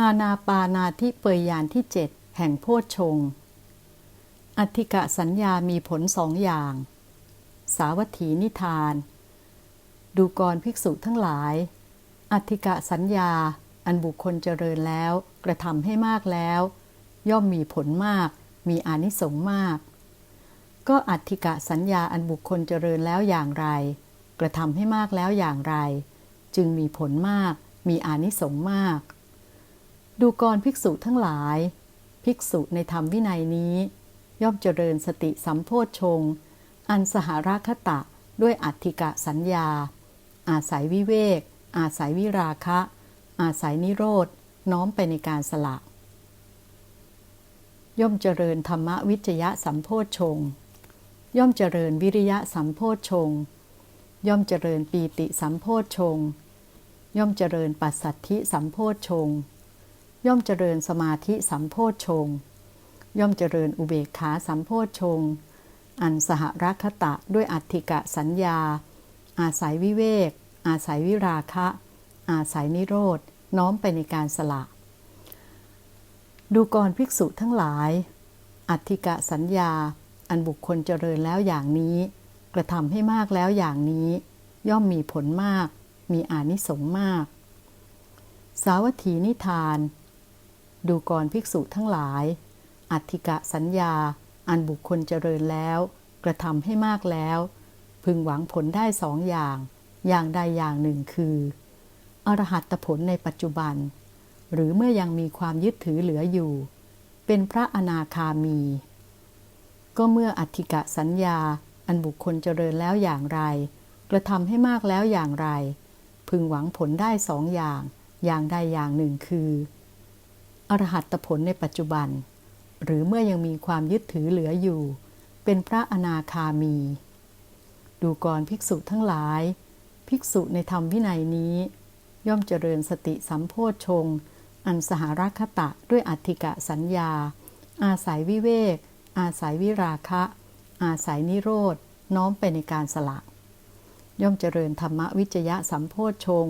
อาณาปานาธิเปยยานที่เจ็ดแห่งโพชฌงอธิกะสัญญามีผลสองอย่าง สาวัตถีนิทาน ดูกรภิกษุทั้งหลาย อธิกะสัญญาอันบุคคลเจริญแล้ว กระทำให้มากแล้ว ย่อมมีผลมาก มีอานิสงส์มาก ก็อธิกะสัญญาอันบุคคลเจริญแล้วอย่างไร กระทำให้มากแล้วอย่างไร จึงมีผลมาก มีอานิสงส์มาก ดูกรภิกษุทั้งหลาย ภิกษุในธรรมวินัยนี้ ย่อมเจริญสติสัมโพชฌงอันสหราคตะด้วยอัธิกะสัญญา อาศัยวิเวก อาศัยวิราคะ อาศัยนิโรธน้อมไปในการสละ ย่อมเจริญธรรมวิจยะสัมโพชฌงย่อมเจริญวิริยะสัมโพชฌงย่อมเจริญปีติสัมโพชฌงย่อมเจริญปัสสัทธิสัมโพชฌงค์ ย่อมเจริญสมาธิสัมโพชฌงค์ย่อมเจริญอุเบกขาสัมโพชฌงค์อันสหรัคตะด้วยอัติกะสัญญา อาศัยวิเวก อาศัยวิราคะ อาศัยนิโรธน้อมไปในการสละ ดูกรภิกษุทั้งหลาย อัติกะสัญญา อันบุคคลเจริญแล้วอย่างนี้ กระทำให้มากแล้วอย่างนี้ ย่อมมีผลมาก มีอานิสงส์มาก สาวัตถีนิทาน ดูกรภิกษุทั้งหลาย อัติกะสัญญา อันบุคคลเจริญแล้ว กระทำให้มากแล้ว พึงหวังผลได้สองอย่าง อย่างใดอย่างหนึ่งคือ อรหัตผลในปัจจุบัน หรือเมื่อยังมีความยึดถือเหลืออยู่ เป็นพระอนาคามี ก็เมื่ออัติกะสัญญา อันบุคคลเจริญแล้วอย่างไร กระทำให้มากแล้วอย่างไร พึงหวังผลได้สองอย่าง อย่างใดอย่างหนึ่งคือ อรหัตผลในปัจจุบัน หรือเมื่อยังมีความยึดถือเหลืออยู่ เป็นพระอนาคามี ดูกรภิกษุทั้งหลาย ภิกษุในธรรมวินัยนี้ ย่อมเจริญสติสัมโพชฌงอันสหรัคตะด้วยอัติกะสัญญา อาศัยวิเวก อาศัยวิราคะ อาศัยนิโรธน้อมไปในการสละ ย่อมเจริญธรรมวิจยะสัมโพชฌง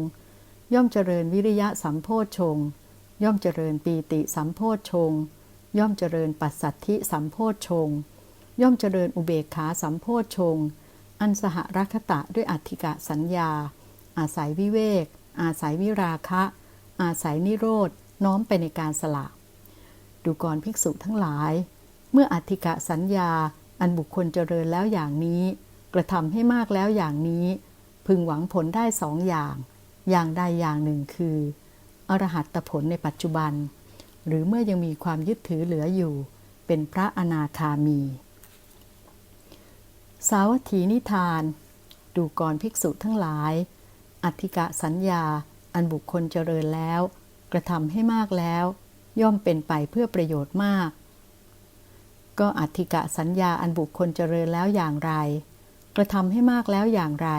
ย่อมเจริญวิริยะสัมโพชฌงค์ ย่อมเจริญปีติสัมโพชฌงย่อมเจริญปัสสัทธิสัมโพชฌงย่อมเจริญอุเบกขาสัมโพชฌงอันสหรัคตะด้วยอัติกะสัญญา อาศัยวิเวก อาศัยวิราคะ อาศัยนิโรธน้อมไปในการสละ ดูกรภิกษุทั้งหลาย เมื่ออัติกะสัญญา อันบุคคลเจริญแล้วอย่างนี้ กระทำให้มากแล้วอย่างนี้ พึงหวังผลได้สองอย่าง อย่างใดอย่างหนึ่งคือ อรหัตผลในปัจจุบัน หรือเมื่อยังมีความยึดถือเหลืออยู่ เป็นพระอนาคามี สาวัตถีนิทาน ดูกรภิกษุทั้งหลาย อธิกะสัญญา อันบุคคลเจริญแล้ว กระทำให้มากแล้ว ย่อมเป็นไปเพื่อประโยชน์มาก ก็อธิกะสัญญาอันบุคคลเจริญแล้วอย่างไร กระทำให้มากแล้วอย่างไร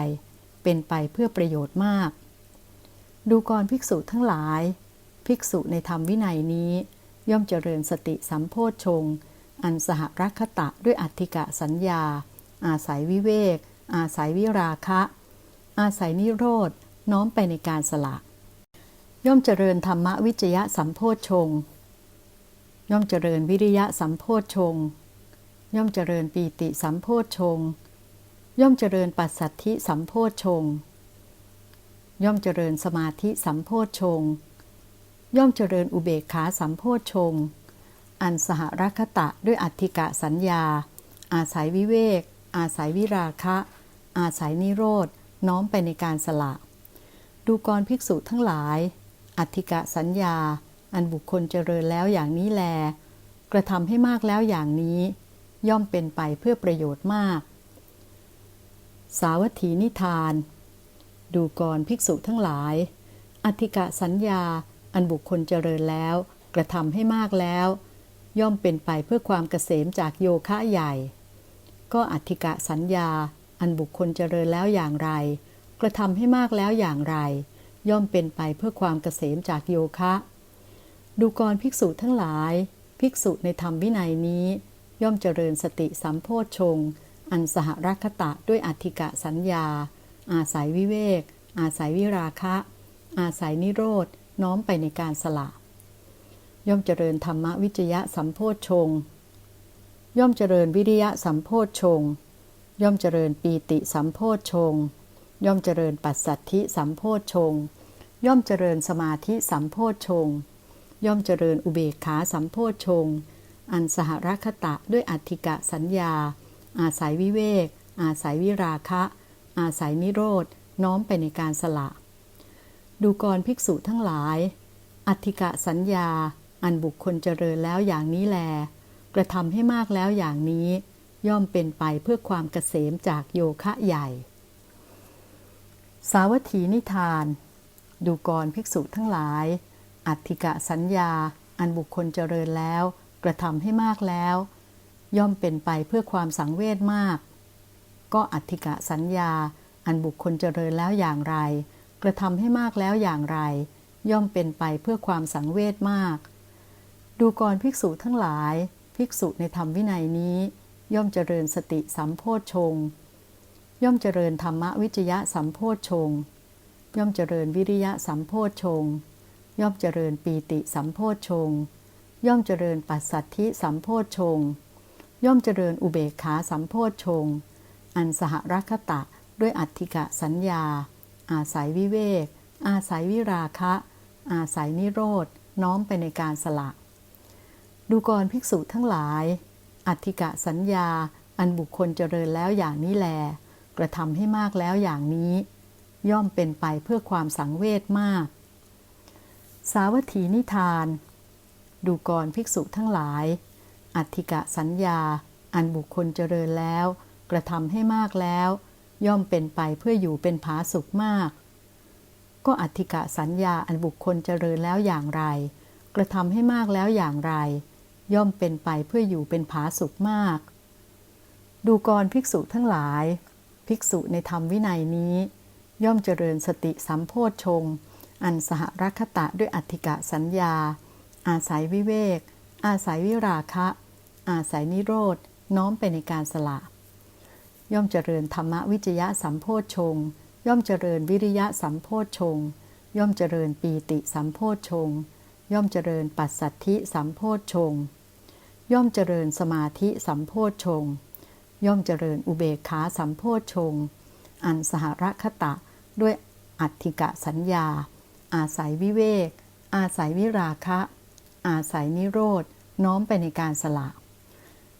เป็นไปเพื่อประโยชน์มาก ดูกรภิกษุทั้งหลาย ภิกษุในธรรมวินัยนี้ ย่อมเจริญสติสัมโพชฌงอันสหรัคตะด้วยอธิกะสัญญา อาศัยวิเวก อาศัยวิราคะ อาศัยนิโรธน้อมไปในการสละย่อมเจริญธรรมวิจยะสัมโพชฌงย่อมเจริญวิริยะสัมโพชฌงย่อมเจริญปีติสัมโพชฌงย่อมเจริญปัสสัทธิสัมโพชฌง ย่อมเจริญสมาธิสัมโพชฌงค์ย่อมเจริญอุเบกขาสัมโพชฌงค์อันสหรัคตะด้วยอัติกะสัญญา อาศัยวิเวก อาศัยวิราคะ อาศัยนิโรธน้อมไปในการสละ ดูกรภิกษุทั้งหลาย อัติกะสัญญา อันบุคคลเจริญแล้วอย่างนี้แล กระทำให้มากแล้วอย่างนี้ ย่อมเป็นไปเพื่อประโยชน์มาก สาวัตถีนิทาน ดูกรภิกษุทั้งหลาย อธิกะสัญญาอันบุคคลเจริญแล้ว กระทำให้มากแล้ว ย่อมเป็นไปเพื่อความเกษมจากโยคะใหญ่ ก็อธิกะสัญญา อันบุคคลเจริญแล้วอย่างไร กระทำให้มากแล้วอย่างไร ย่อมเป็นไปเพื่อความเกษมจากโยคะ ดูกรภิกษุทั้งหลาย ภิกษุในธรรมวินัยนี้ ย่อมเจริญสติสัมโพชฌงอันสหรัคตะด้วยอธิกะสัญญา อาศัยวิเวก อาศัยวิราคะ อาศัยนิโรธน้อมไปในการสละ ย่อมเจริญธรรมวิจยะสัมโพชฌงย่อมเจริญวิริยะสัมโพชฌงย่อมเจริญปีติสัมโพชฌงย่อมเจริญปัสสัทธิสัมโพชฌงย่อมเจริญสมาธิสัมโพชฌงย่อมเจริญอุเบกขาสัมโพชฌงอันสหรัคตะด้วยอัตถิกะสัญญา อาศัยวิเวก อาศัยวิราคะ อาศัยนิโรธน้อมไปในการสละ ดูกรภิกษุทั้งหลาย อัตถิกะสัญญา อันบุคคลเจริญแล้วอย่างนี้แล กระทำให้มากแล้วอย่างนี้ ย่อมเป็นไปเพื่อความเกษมจากโยคะใหญ่ สาวัตถีนิทาน ดูกรภิกษุทั้งหลาย อัตถิกะสัญญา อันบุคคลเจริญแล้ว กระทำให้มากแล้ว ย่อมเป็นไปเพื่อความสังเวชมาก ก็อัติกะสัญญา อันบุคคลเจริญแล้วอย่างไร กระทำให้มากแล้วอย่างไร ย่อมเป็นไปเพื่อความสังเวชมาก ดูกรภิกษุทั้งหลาย ภิกษุในธรรมวินัยนี้ ย่อมเจริญสติสัมโพชฌงย่อมเจริญธรรมวิจยะสัมโพชฌงย่อมเจริญวิริยะสัมโพชฌงย่อมเจริญปีติสัมโพชฌงย่อมเจริญปัสสัทธิสัมโพชฌงย่อมเจริญอุเบกขาสัมโพชฌง อันสหรัคตะด้วยอัตถิกะสัญญา อาศัยวิเวก อาศัยวิราคะ อาศัยนิโรธน้อมไปในการสละ ดูกรภิกษุทั้งหลาย อัตถิกะสัญญา อันบุคคลเจริญแล้วอย่างนี้แล กระทำให้มากแล้วอย่างนี้ ย่อมเป็นไปเพื่อความสังเวชมาก สาวัตถีนิทาน ดูกรภิกษุทั้งหลาย อัตถิกะสัญญา อันบุคคลเจริญแล้ว กระทำให้มากแล้ว ย่อมเป็นไปเพื่ออยู่เป็นผาสุขมาก ก็อัตถิกะสัญญาอันบุคคลเจริญแล้วอย่างไร กระทำให้มากแล้วอย่างไร ย่อมเป็นไปเพื่ออยู่เป็นผาสุขมาก ดูกรภิกษุทั้งหลาย ภิกษุในธรรมวินัยนี้ ย่อมเจริญสติสัมโพชฌงอันสหรัคตะด้วยอัตถิกะสัญญา อาศัยวิเวก อาศัยวิราคะ อาศัยนิโรธ น้อมไปในการสละ ย่อมเจริญธรรมวิจยะสัมโพชฌงย่อมเจริญวิริยะสัมโพชฌงย่อมเจริญปีติสัมโพชฌงย่อมเจริญปัสสัทธิสัมโพชฌงย่อมเจริญสมาธิสัมโพชฌงย่อมเจริญอุเบกขาสัมโพชฌงอันสหรคตะด้วยอัตถิกะสัญญา อาศัยวิเวก อาศัยวิราคะ อาศัยนิโรธน้อมไปในการสละ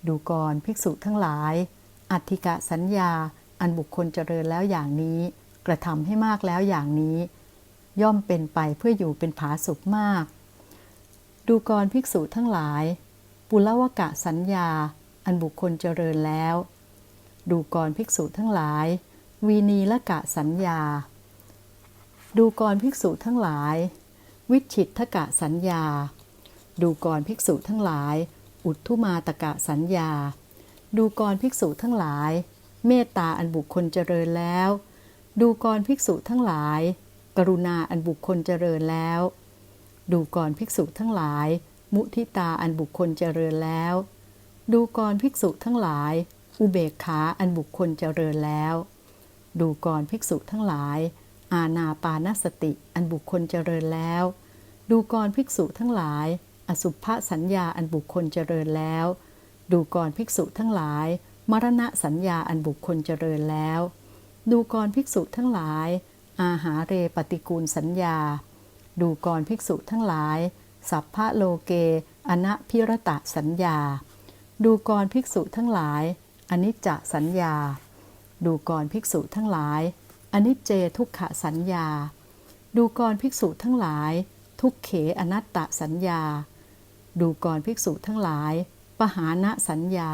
ดูกรภิกษุทั้งหลาย อัติกะสัญญา อันบุคคลเจริญแล้วอย่างนี้ กระทำให้มากแล้วอย่างนี้ ย่อมเป็นไปเพื่ออยู่เป็นผาสุขมาก ดูกรภิกษุทั้งหลาย ปุลวกะสัญญา อันบุคคลเจริญแล้ว ดูกรภิกษุทั้งหลาย วีนีละกะสัญญา ดูกรภิกษุทั้งหลาย วิชิตทกะสัญญา ดูกรภิกษุทั้งหลาย อุทุมาตกะสัญญา ดูกรภิกษุทั้งหลาย เมตตาอันบุคคลเจริญแล้ว ดูกรภิกษุทั้งหลาย กรุณาอันบุคคลเจริญแล้ว ดูกรภิกษุทั้งหลาย มุทิตาอันบุคคลเจริญแล้ว ดูกรภิกษุทั้งหลาย อุเบกขาอันบุคคลเจริญแล้ว ดูกรภิกษุทั้งหลาย อาณาปานสติอันบุคคลเจริญแล้ว ดูกรภิกษุทั้งหลาย อสุภสัญญาอันบุคคลเจริญแล้ว ดูกรภิกษุทั้งหลาย มรณะสัญญาอันบุคคลเจริญแล้ว ดูกรภิกษุทั้งหลาย อาหาเรปฏิกูลสัญญา ดูกรภิกษุทั้งหลาย สัพพะโลเก อนะพิรตะสัญญา ดูกรภิกษุทั้งหลาย อนิจจสัญญา ดูกรภิกษุทั้งหลาย อนิจเจทุกขสัญญา ดูกรภิกษุทั้งหลาย ทุกเขอนัตตสัญญา ดูกรภิกษุทั้งหลาย ปหานะสัญญา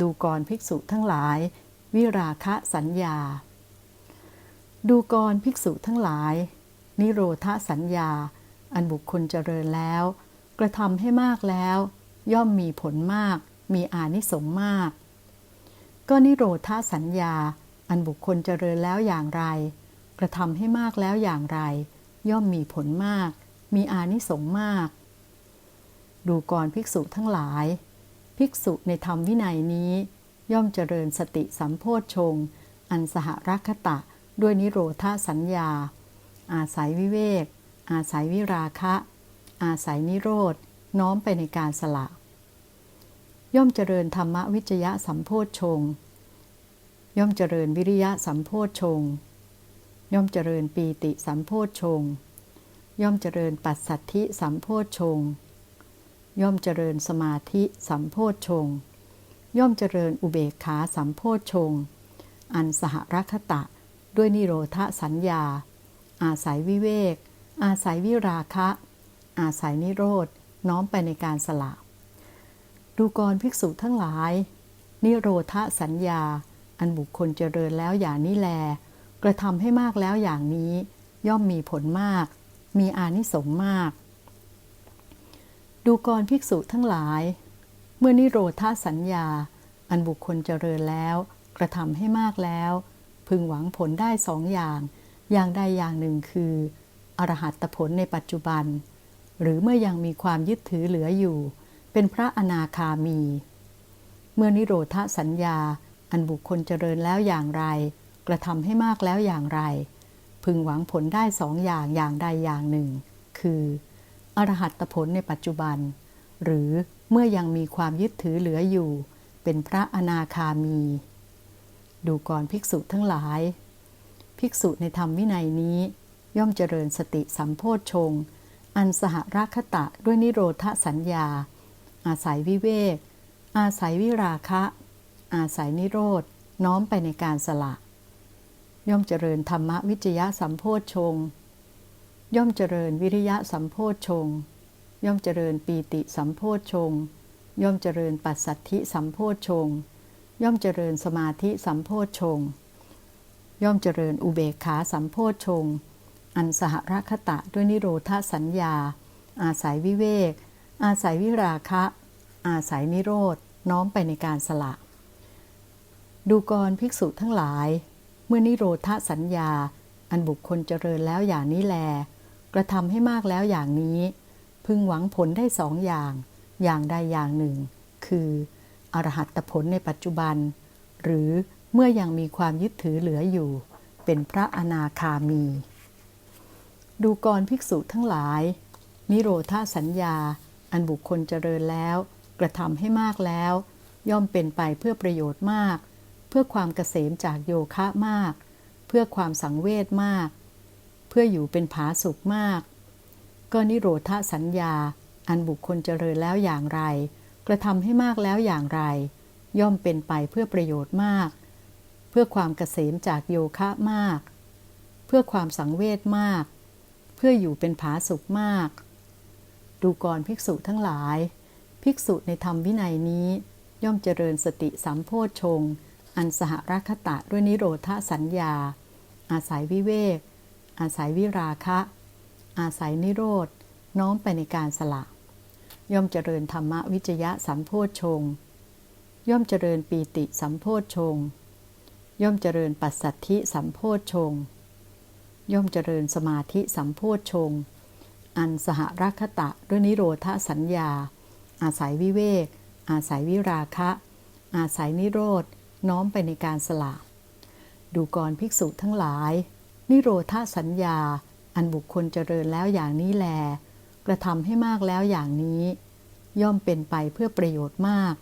ดูกรภิกษุทั้งหลาย วิราคะสัญญา ดูกรภิกษุทั้งหลาย นิโรธสัญญา อันบุคคลเจริญแล้ว กระทำให้มากแล้ว ย่อมมีผลมาก มีอานิสงส์มาก ก็นิโรธาสัญญา อันบุคคลเจริญแล้วอย่างไร กระทำให้มากแล้วอย่างไร ย่อมมีผลมาก มีอานิสงส์มาก ดูกรภิกษุทั้งหลาย ภิกษุในธรรมวินัยนี้ ย่อมเจริญสติสัมโพชฌงอันสหรัคตะ ด้วยนิโรธาสัญญา อาศัยวิเวก อาศัยวิราคะ อาศัยนิโรธน้อมไปในการสละ ย่อมเจริญธรรมวิจยะสัมโพชฌงย่อมเจริญวิริยะสัมโพชฌงย่อมเจริญปีติสัมโพชฌงย่อมเจริญปัสสัทธิสัมโพชฌงค์ ย่อมเจริญสมาธิสัมโพชฌงค์ย่อมเจริญอุเบกขาสัมโพชฌงค์อันสหรัคตะ ด้วยนิโรธสัญญา อาศัยวิเวก อาศัยวิราคะ อาศัยนิโรธน้อมไปในการสละดูกรภิกษุทั้งหลาย นิโรธสัญญา อันบุคคลเจริญแล้วอย่างนี้แล กระทำให้มากแล้วอย่างนี้ ย่อมมีผลมาก มีอานิสงส์มาก ดูกรภิกษุทั้งหลาย เมื่อนิโรธาสัญญา อันบุคคลเจริญแล้ว กระทำให้มากแล้ว พึงหวังผลได้สองอย่าง อย่างใดอย่างหนึ่งคือ อรหัตผลในปัจจุบัน หรือเมื่อยังมีความยึดถือเหลืออยู่ เป็นพระอนาคามี เมื่อนิโรธาสัญญา อันบุคคลเจริญแล้วอย่างไร กระทำให้มากแล้วอย่างไร พึงหวังผลได้สองอย่างอย่างใดอย่างหนึ่ง คือ อรหัตผลในปัจจุบัน หรือเมื่อยังมีความยึดถือเหลืออยู่ เป็นพระอนาคามี ดูก่อนภิกษุทั้งหลาย ภิกษุในธรรมวินัยนี้ ย่อมเจริญสติสัมโพชฌงอันสหราคตะด้วยนิโรธสัญญา อาศัยวิเวก อาศัยวิราคะ อาศัยนิโรธน้อมไปในการสละ ย่อมเจริญธรรมวิจยะสัมโพชฌงค์ ย่อมเจริญวิริยะสัมโพชฌงค์ย่อมเจริญปีติสัมโพชฌงค์ย่อมเจริญปัสสัทธิสัมโพชฌงค์ย่อมเจริญสมาธิสัมโพชฌงค์ย่อมเจริญอุเบกขาสัมโพชฌงค์อันสหรคตะด้วยนิโรธสัญญา อาศัยวิเวก อาศัยวิราคะ อาศัยนิโรธน้อมไปในการสละ ดูกรภิกษุทั้งหลาย เมื่อนิโรธสัญญาอันบุคคลเจริญแล้วอย่างนี้แล กระทำให้มากแล้วอย่างนี้ พึงหวังผลได้สองอย่าง อย่างใดอย่างหนึ่ง คือ อรหัตผลในปัจจุบัน หรือเมื่อยังมีความยึดถือเหลืออยู่ เป็นพระอนาคามี ดูกรภิกษุทั้งหลาย นิโรธาสัญญา อันบุคคลเจริญแล้ว กระทำให้มากแล้ว ย่อมเป็นไปเพื่อประโยชน์มาก เพื่อความเกษมจากโยคะมาก เพื่อความสังเวชมาก เพื่ออยู่เป็นผาสุขมาก ก็นิโรธาสัญญา อันบุคคลเจริญแล้วอย่างไร กระทำให้มากแล้วอย่างไร ย่อมเป็นไปเพื่อประโยชน์มาก เพื่อความเกษมจากโยคะมาก เพื่อความสังเวชมาก เพื่ออยู่เป็นผาสุขมาก ดูกรภิกษุทั้งหลาย ภิกษุในธรรมวินัยนี้ ย่อมเจริญสติสัมโพชฌงอันสหรัคตะด้วยนิโรธสัญญา อาศัยวิเวก อาศัยวิราคะ อาศัยนิโรธน้อมไปในการสละ ย่อมเจริญธรรมวิจยะสัมโพชฌงย่อมเจริญปีติสัมโพชฌงย่อมเจริญปัสสัทธิสัมโพชฌงย่อมเจริญสมาธิสัมโพชฌงอันสหรัคตะด้วยนิโรธสัญญา อาศัยวิเวก อาศัยวิราคะ อาศัยนิโรธน้อมไปในการสละ ดูกรภิกษุทั้งหลาย นิโรธาสัญญา อันบุคคลเจริญแล้วอย่างนี้แล กระทำให้มากแล้วอย่างนี้ ย่อมเป็นไปเพื่อประโยชน์มาก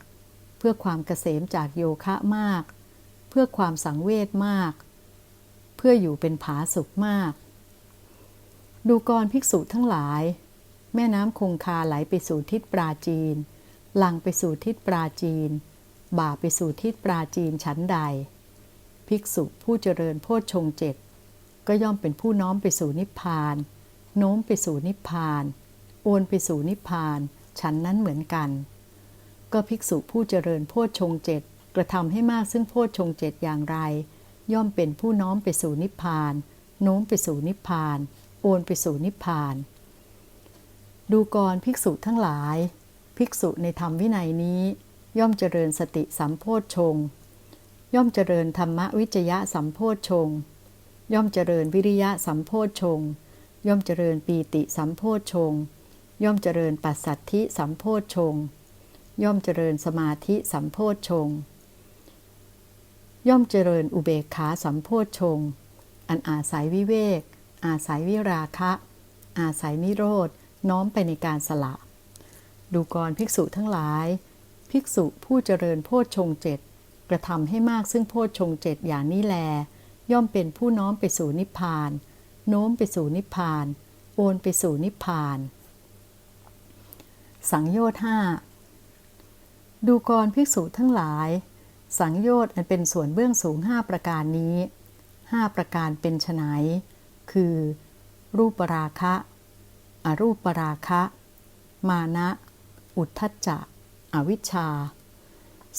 เพื่อความเกษมจากโยคะมาก เพื่อความสังเวชมาก เพื่ออยู่เป็นผาสุขมาก ดูกรภิกษุทั้งหลาย แม่น้ำคงคาไหลไปสู่ทิศปราจีนหลังไปสู่ทิศปราจีน บ่าไปสู่ทิศปราจีนชั้นใด ภิกษุผู้เจริญโพชฌงเจ็ด ก็ย่อมเป็นผู้น้อมไปสู่นิพพาน โน้มไปสู่นิพพาน โอนไปสู่นิพพาน ฉันนั้นเหมือนกัน ก็ภิกษุผู้เจริญโพชฌงเจ็ดกระทำให้มากซึ่งโพชฌงเจ็ดอย่างไร ย่อมเป็นผู้น้อมไปสู่นิพพาน โน้มไปสู่นิพพาน โอนไปสู่นิพพาน ดูกรภิกษุทั้งหลาย ภิกษุในธรรมวินัยนี้ ย่อมเจริญสติสัมโพชฌงย่อมเจริญธรรมวิจยะสัมโพชฌงค์ ย่อมเจริญวิริยะสัมโพชฌงย่อมเจริญปีติสัมโพชฌงย่อมเจริญปัสสัทธิสัมโพชฌงย่อมเจริญสมาธิสัมโพชฌงย่อมเจริญอุเบกขาสัมโพชฌงอันอาศัยวิเวก อาศัยวิราคะ อาศัยนิโรธน้อมไปในการสละ ดูกรภิกษุทั้งหลาย ภิกษุผู้เจริญโพชฌงเจ็ดกระทำให้มากซึ่งโพชฌงเจ็ดอย่างนี้แล ย่อมเป็นผู้น้อมไปสู่นิพพาน โน้มไปสู่นิพพาน โอนไปสู่นิพพาน สังโยชน์ห้าดูกรภิกษุทั้งหลาย สังโยชน์อันเป็นส่วนเบื้องสูงห้าประการนี้ห้าประการเป็นไฉนคือ รูปราคะ อรูปราคะ มานะ อุทธัจจะ อวิชชา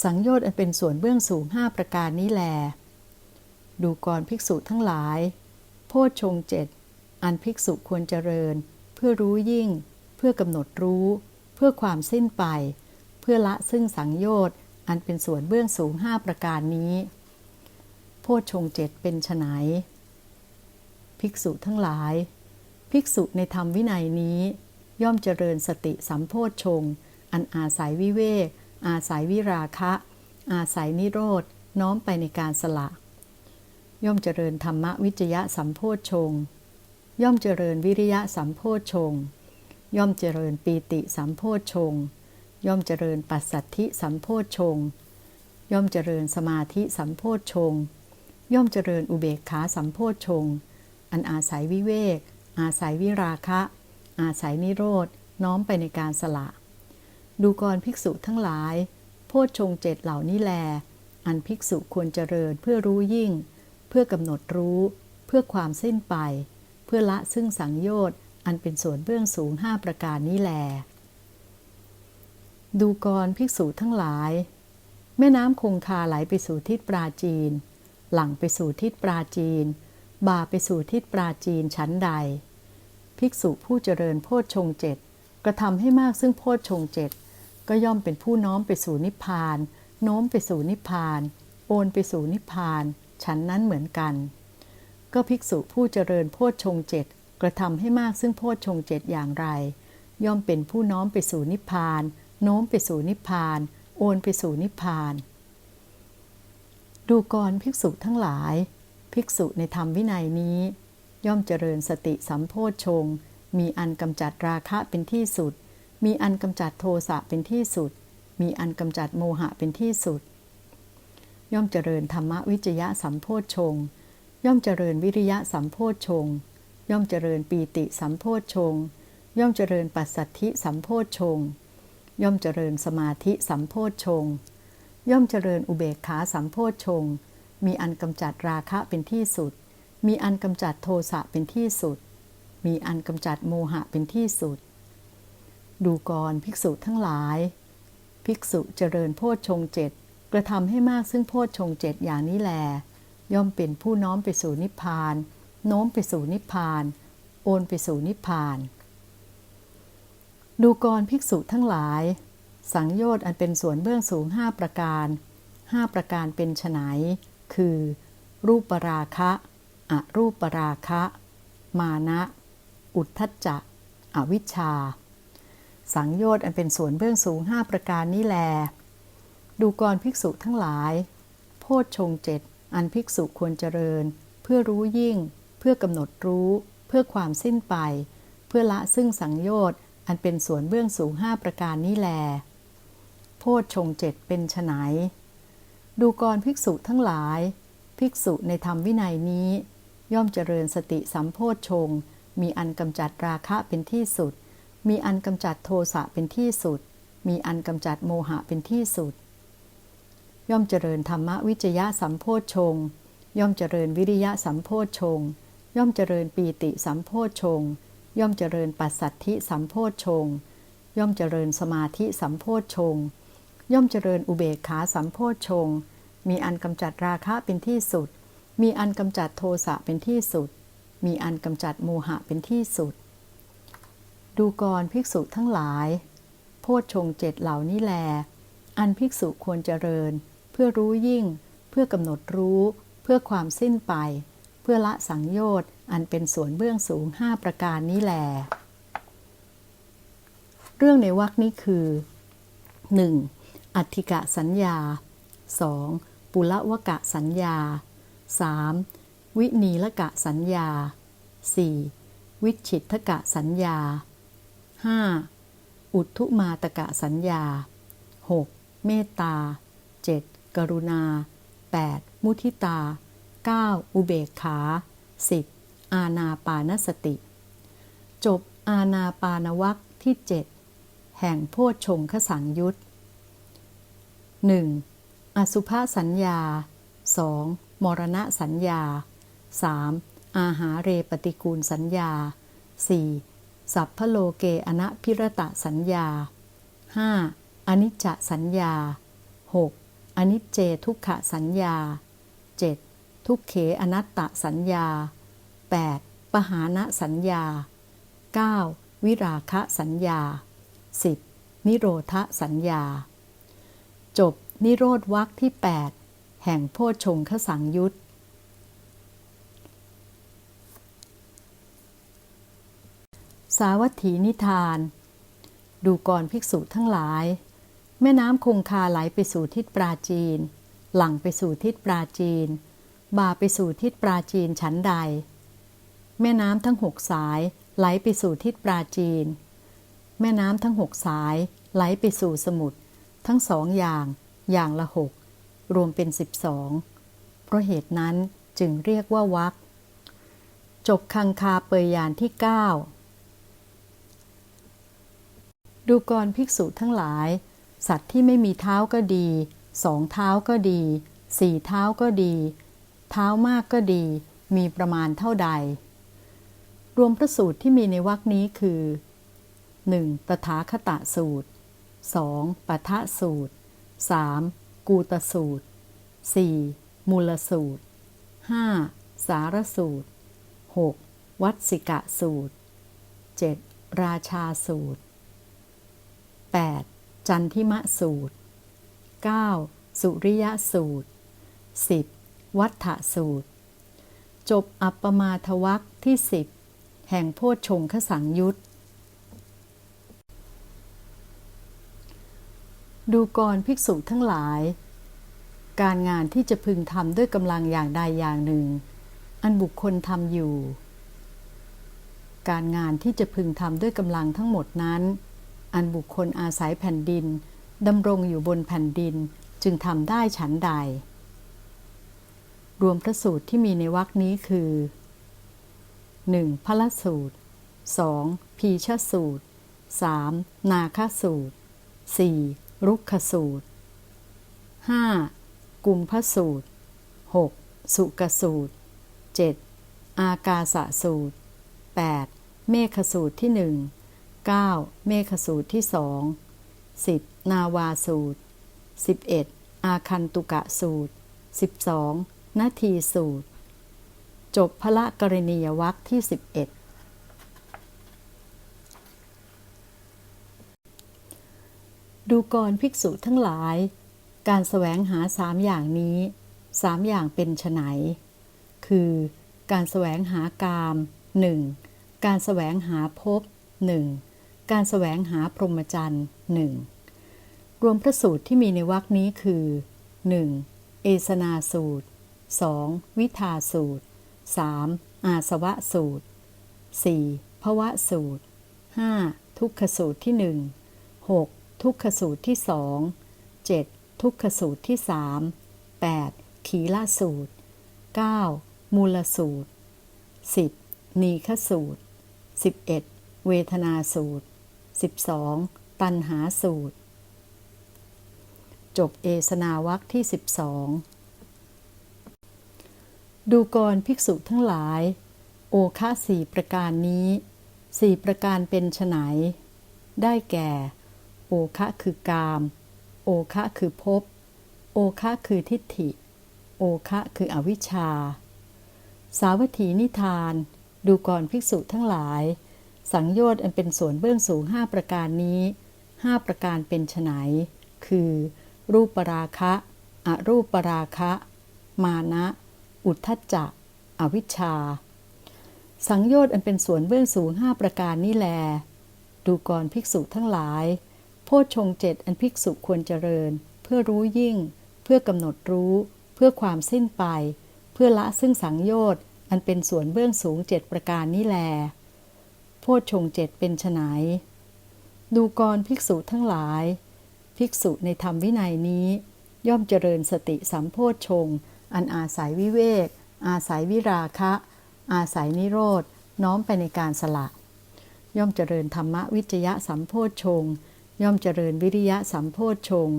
สังโยชน์อันเป็นส่วนเบื้องสูงห้าประการนี้แล ดูกรภิกษุทั้งหลาย โพชฌงเจ็ดอันภิกษุควรเจริญ เพื่อรู้ยิ่ง เพื่อกำหนดรู้ เพื่อความสิ้นไป เพื่อละซึ่งสังโยชน์อันเป็นส่วนเบื้องสูงห้าประการนี้ โพชฌงเจ็ดเป็นไฉนภิกษุทั้งหลาย ภิกษุในธรรมวินัยนี้ ย่อมเจริญสติสัมโพชฌงอันอาศัยวิเวกอาศัยวิราคะ อาศัยนิโรธน้อมไปในการสละ ย่อมเจริญธรรมวิจยะสัมโพชฌงย่อมเจริญวิริยะสัมโพชฌงย่อมเจริญปีติสัมโพชฌงย่อมเจริญปัสสัทธิสัมโพชฌงย่อมเจริญสมาธิสัมโพชฌงย่อมเจริญอุเบกขาสัมโพชฌงอันอาศัยวิเวก อาศัยวิราคะ อาศัยนิโรธน้อมไปในการสละ ดูกรภิกษุทั้งหลาย โพชฌงเจ็ดเหล่านี้แล อันภิกษุควรเจริญเพื่อรู้ยิ่ง เพื่อกำหนดรู้ เพื่อความสิ้นไป เพื่อละซึ่งสังโยชน์อันเป็นส่วนเบื้องสูงห้าประการนี้แล ดูกรภิกษุทั้งหลาย แม่น้ำคงคาไหลไปสู่ทิศปราจีน หลังไปสู่ทิศปราจีน บ่าไปสู่ทิศปราจีนชั้นใด ภิกษุผู้เจริญโพชฌงเจ็ดกระทำให้มากซึ่งโพชฌงเจ็ดก็ย่อมเป็นผู้น้อมไปสู่นิพพาน โน้มไปสู่นิพพาน โอนไปสู่นิพพาน ฉันนั้นเหมือนกัน ก็ภิกษุผู้เจริญโพชฌงเจ็ดกระทำให้มากซึ่งโพชฌงเจ็ดอย่างไร ย่อมเป็นผู้น้อมไปสู่นิพพาน โน้มไปสู่นิพพาน โอนไปสู่นิพพาน ดูกรภิกษุทั้งหลาย ภิกษุในธรรมวินัยนี้ ย่อมเจริญสติสัมโพชฌงมีอันกำจัดราคะเป็นที่สุด มีอันกำจัดโทสะเป็นที่สุด มีอันกำจัดโมหะเป็นที่สุด ย่อมเจริญธรรมวิจยะสัมโพชฌงย่อมเจริญวิริยะสัมโพชฌงย่อมเจริญปีติสัมโพชฌงย่อมเจริญปัสสัทธิสัมโพชฌงย่อมเจริญสมาธิสัมโพชฌงย่อมเจริญอุเบกขาสัมโพชฌงมีอันกำจัดราคะเป็นที่สุด มีอันกำจัดโทสะเป็นที่สุด มีอันกำจัดโมหะเป็นที่สุด ดูกรภิกษุทั้งหลาย ภิกษุเจริญโพชฌงเจ็ด กระทำให้มากซึ่งโพชฌงเจ็ดอย่างนี้แล ย่อมเป็นผู้น้อมไปสู่นิพพาน โน้มไปสู่นิพพาน โอนไปสู่นิพพาน ดูกรภิกษุทั้งหลาย สังโยชน์อันเป็นส่วนเบื้องสูงห้าประการห้าประการเป็นไฉนคือ รูปราคะอรูปราคะ มานะ อุทธัจจะ อวิชชา สังโยชน์อันเป็นส่วนเบื้องสูงห้าประการนี้แล ดูกรภิกษุทั้งหลาย โพชฌงเจ็ดอันภิกษุควรเจริญ เพื่อรู้ยิ่ง เพื่อกำหนดรู้ เพื่อความสิ้นไป เพื่อละซึ่งสังโยชน์อันเป็นส่วนเบื้องสูงห้าประการนี้แล โพชฌงเจ็ดเป็นไฉนดูกรภิกษุทั้งหลาย ภิกษุในธรรมวินัยนี้ ย่อมเจริญสติสัมโพชฌงมีอันกำจัดราคะเป็นที่สุด มีอันกำจัดโทสะเป็นที่สุด มีอันกำจัดโมหะเป็นที่สุด ย่อมเจริญธรรมวิจยะสัมโพชฌงย่อมเจริญวิริยะสัมโพชฌงย่อมเจริญปีติสัมโพชฌงย่อมเจริญปัสสัทธิสัมโพชฌงย่อมเจริญสมาธิสัมโพชฌงย่อมเจริญอุเบกขาสัมโพชฌงมีอันกำจัดราคะเป็นที่สุด มีอันกำจัดโทสะเป็นที่สุด มีอันกำจัดโมหะเป็นที่สุด ดูกรภิกษุทั้งหลาย โพชฌงเจ็ดเหล่านี้แล อันภิกษุควรเจริญ พื่อรู้ยิ่ง เพื่อกำหนดรู้ เพื่อความสิ้นไป เพื่อละสังโยชน์อันเป็นส่วนเบื้องสูงห้าประการนี้แล เรื่องในวรรคนี้คือ 1. อัตถิกะสัญญา 2. ปุละวกะสัญญา 3. วินีละกะสัญญา 4. วิชิตทกะสัญญา 5. อุทุมาตกะสัญญา 6. เมตตา 7. กรุณา 8. มุทิตา 9. อุเบกขา 10. อาณาปานสติ จบอาณาปานวัคที่ 7 แห่งโพชฌงคสังยุต 1. อสุภาสัญญา 2. มรณะสัญญา 3. อาหาเรปฏิกูลสัญญา 4. สัพพโลเกอนะพิรตะสัญญา 5. อนิจจสัญญา 6. อนิจเจทุกขสัญญา 7. ทุกเขอนัตตสัญญา 8. ปหานะสัญญา 9. วิราคะสัญญา 10. นิโรธสัญญา จบนิโรธวักที่ 8 แห่งโพชงคสังยุตสาวัตถีนิทาน ดูก่อนภิกษุทั้งหลาย แม่น้ำคงคาไหลไปสู่ทิศปราจีน หลังไปสู่ทิศปราจีนบาไปสู่ทิศปราจีนชั้นใด แม่น้ำทั้งหกสายไหลไปสู่ทิศปราจีน แม่น้ำทั้งหกสายไหลไปสู่สมุทรทั้งสองอย่าง อย่างละหกรวมเป็นสิบสองเพราะเหตุนั้นจึงเรียกว่าวักจบคังคาเปยยานที่เก้าดูกรภิกษุทั้งหลาย สัตว์ที่ไม่มีเท้าก็ดี สองเท้าก็ดี สี่เท้าก็ดี เท้ามากก็ดี มีประมาณเท่าใด รวมพระสูตรที่มีในวรคนี้คือ 1. ตถาคตสูตร 2. ปทะสูตร 3. กูตสูตร 4. มูลสูตร 5. สารสูตร 6. วัดสิกะสูตร 7. ราชาสูตร 8. จันทิมะสูตร 9. สุริยสูตร 10. วัฏฐสูตร จบอัปปมาทวักที่ 10 แห่งโพชฌงคสังยุตดูกรภิกษุทั้งหลาย การงานที่จะพึงทำด้วยกำลังอย่างใดอย่างหนึ่ง อันบุคคลทำอยู่ การงานที่จะพึงทำด้วยกำลังทั้งหมดนั้น อันบุคคลอาศัยแผ่นดินดำรงอยู่บนแผ่นดินจึงทำได้ฉันใด รวมพระสูตรที่มีในวรคนี้คือ 1. พระสูตร 2. พีชสูตร 3. นาคสูตร 4. รุกขสูตร 5. กุมพสูตร 6. สุกสูตร 7. อากาสะสูตร 8. เมฆสูตรที่หนึ่ง 9. เมฆสูตรที่สอง 10. นาวาสูตร 11. อาคันตุกะสูตร 12. นาทีสูตร จบพระกรณียวัคที่ 11ดูกรภิกษุทั้งหลาย การแสวงหาสามอย่างนี้สามอย่างเป็นไฉนคือการแสวงหากามหนึ่งการแสวงหาภพหนึ่ง การแสวงหาพรหมจรรย์หนึ่งรวมพระสูตรที่มีในวรคนี้คือ 1. เอสนาสูตร 2. วิทาสูตร 3. อาสวะสูตร 4. ภวะสูตร 5. ทุกขสูตรที่หนึ่ง 6. ทุกขสูตรที่สอง 7. ทุกขสูตรที่สาม 8. ขีลาสูตร 9. มูลสูตร 10. นีคสูตร 11. เวทนาสูตร 12. ตันหาสูตร จบเอสนาวัคที่ 12 ดูกรภิกษุทั้งหลาย โอคาสี่ประการนี้สี่ประการเป็นไฉนได้แก่ โอคะคือกาม โอคะคือภพ โอคะคือทิฏฐิ โอคะคืออวิชชา สาวัตถีนิทาน ดูก่อนภิกษุทั้งหลาย สังโยชน์อันเป็นส่วนเบื้องสูงห้าประการนี้ห้าประการเป็นไฉนคือ รูปปราคะอรูปปราคะ มานะ อุทธัจจะอวิชชา สังโยชน์อันเป็นส่วนเบื้องสูงห้าประการนี้แล ดูก่อนภิกษุทั้งหลาย โพชฌงเจ็ดอันภิกษุควรเจริญ เพื่อรู้ยิ่ง เพื่อกำหนดรู้ เพื่อความสิ้นไป เพื่อละซึ่งสังโยชน์อันเป็นส่วนเบื้องสูงเจ็ดประการนี้แล โพชฌงเจ็ดเป็นไฉนดูกรภิกษุทั้งหลาย ภิกษุในธรรมวินัยนี้ ย่อมเจริญสติสัมโพชฌงอันอาศัยวิเวก อาศัยวิราคะ อาศัยนิโรธน้อมไปในการสละ ย่อมเจริญธรรมวิจยะสัมโพชฌงย่อมเจริญวิริยะสัมโพชฌง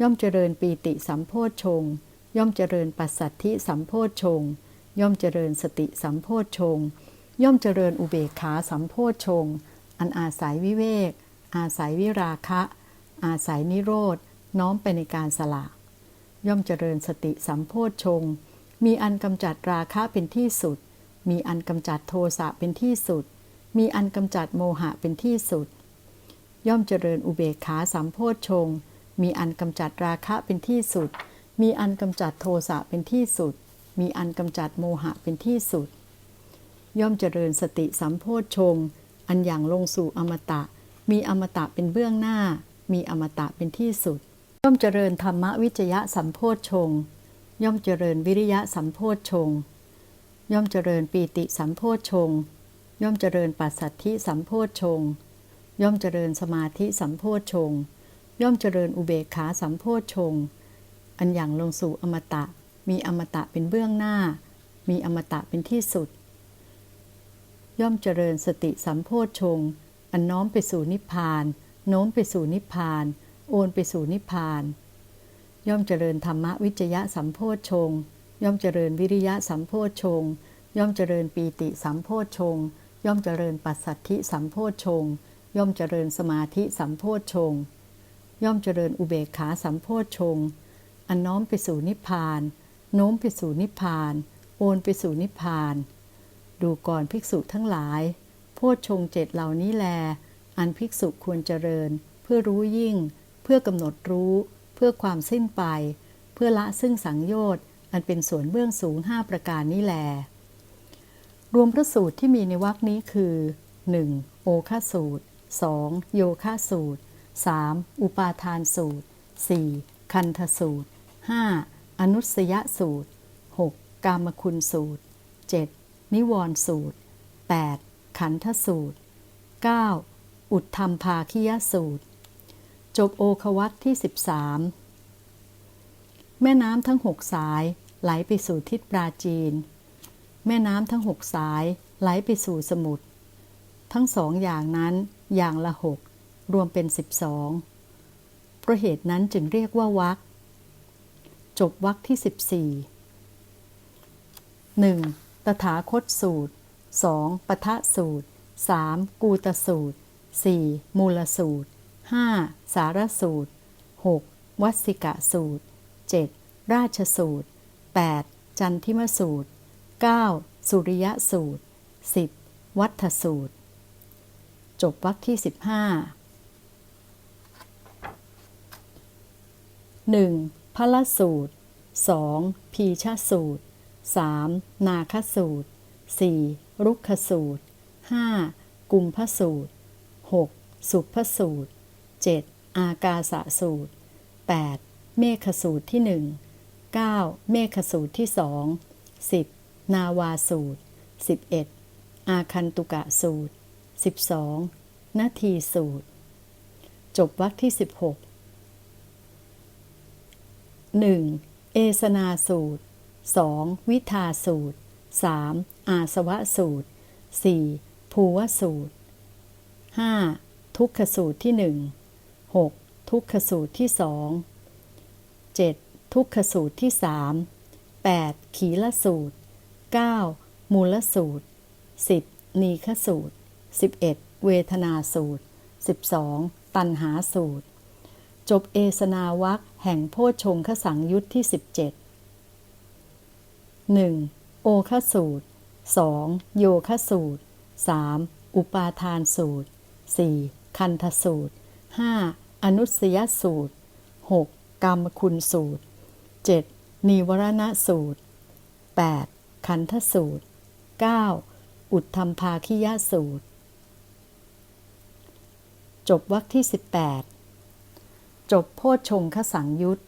ย่อมเจริญปีติสัมโพชฌงย่อมเจริญปัสสัทธิสัมโพชฌงย่อมเจริญสติสัมโพชฌงค์ ย่อมเจริญอุเบกขาสัมโพชฌงอันอาศัยวิเวก อาศัยวิราคะ อาศัยนิโรธน้อมไปในการสละ ย่อมเจริญสติสัมโพชฌงมีอันกำจัดราคะเป็นที่สุด มีอันกำจัดโทสะเป็นที่สุด มีอันกำจัดโมหะเป็นที่สุด ย่อมเจริญอุเบกขาสัมโพชฌงมีอันกำจัดราคะเป็นที่สุด มีอันกำจัดโทสะเป็นที่สุด มีอันกำจัดโมหะเป็นที่สุด ย่อมเจริญสติสัมโพชฌงอันอย่างลงสู่อมตะ มีอมตะเป็นเบื้องหน้า มีอมตะเป็นที่สุด ย่อมเจริญธรรมวิจยะสัมโพชฌงย่อมเจริญวิริยะสัมโพชฌงย่อมเจริญปีติสัมโพชฌงย่อมเจริญปัสสัทธิสัมโพชฌงย่อมเจริญสมาธิสัมโพชฌงย่อมเจริญอุเบกขาสัมโพชฌงอันอย่างลงสู่อมตะ มีอมตะเป็นเบื้องหน้า มีอมตะเป็นที่สุด ย่อมเจริญสติสัมโพชฌงอันน้อมไปสู่นิพพาน โน้มไปสู่นิพพาน โอนไปสู่นิพพาน ย่อมเจริญธรรมวิจยะสัมโพชฌงย่อมเจริญวิริยะสัมโพชฌงย่อมเจริญปีติสัมโพชฌงย่อมเจริญปัสสัทธิสัมโพชฌงย่อมเจริญสมาธิสัมโพชฌงย่อมเจริญอุเบกขาสัมโพชฌงอันน้อมไปสู่นิพพาน โน้มไปสู่นิพพาน โอนไปสู่นิพพาน ดูก่อนภิกษุทั้งหลาย โพชฌงเจ็ดเหล่านี้แล อันภิกษุควรเจริญ เพื่อรู้ยิ่ง เพื่อกำหนดรู้ เพื่อความสิ้นไป เพื่อละซึ่งสังโยชน์ อันเป็นส่วนเบื้องสูงห้าประการนี้แล รวมพระสูตรที่มีในวรรคนี้คือ 1. โอคาสูตร 2. โยคะสูตร 3. อุปาทานสูตร 4. คันธสูตร 5. อนุสยสูตร 6. กามคุณสูตร 7. นิวรณ์สูตร 8. ขันธสูตร 9. อุทธรรมภาคิยสูตร จบโอควัตที่ 13 แม่น้ำทั้งหกสายไหลไปสู่ทิศปราจีน แม่น้ำทั้งหกสายไหลไปสู่สมุทร ทั้งสองอย่างนั้นอย่างละหกรวมเป็นสิบสองเพราะเหตุนั้นจึงเรียกว่าวักจบวักที่สิบสี่หนึ่ง ตถาคตสูตรสองปทะสูตรสามกูตสูตรสี่มูลสูตรห้าสารสูตรหกวัสิกะสูตรเจ็ดราชสูตรแปดจันทิมสูตรเก้าสุริยสูตรสิบวัฏสูตร จบวรรคที่สิบห้า 1. พละสูตร 2. พีชาสูตร 3. นาคสูตร 4. รุกขสูตร 5. กุมพสูตร 6. สุพสูตร 7. อากาสะสูตร 8. เมฆสูตรที่ 1 9. เมฆสูตรที่ 2 10. นาวาสูตร 11. อาคันตุกะสูตร 12. นาทีสูตร จบวรรคที่ 16 1. เอสนาสูตร 2. วิทาสูตร 3. อาสวะสูตร 4. ภูวสูตร 5. ทุกขสูตรที่ 1 6. ทุกขสูตรที่ 2 7. ทุกขสูตรที่ 3 8. ขีลสูตร 9. มูลสูตร 10. นีขสูตร 11. เวทนาสูตร 12. ตันหาสูตร จบเอสนาวักแห่งโพชงคสังยุตที่ 17 1. โอคสูตร 2. โยคสูตร 3. อุปาทานสูตร 4. คันธสูตร 5. อนุสยสูตร 6. กรรมคุณสูตร 7. นิวรณสูตร 8. คันธสูตร 9. อุทธรรมภาคิยสูตร จบวรรคที่ 18 จบโพชงคสังยุต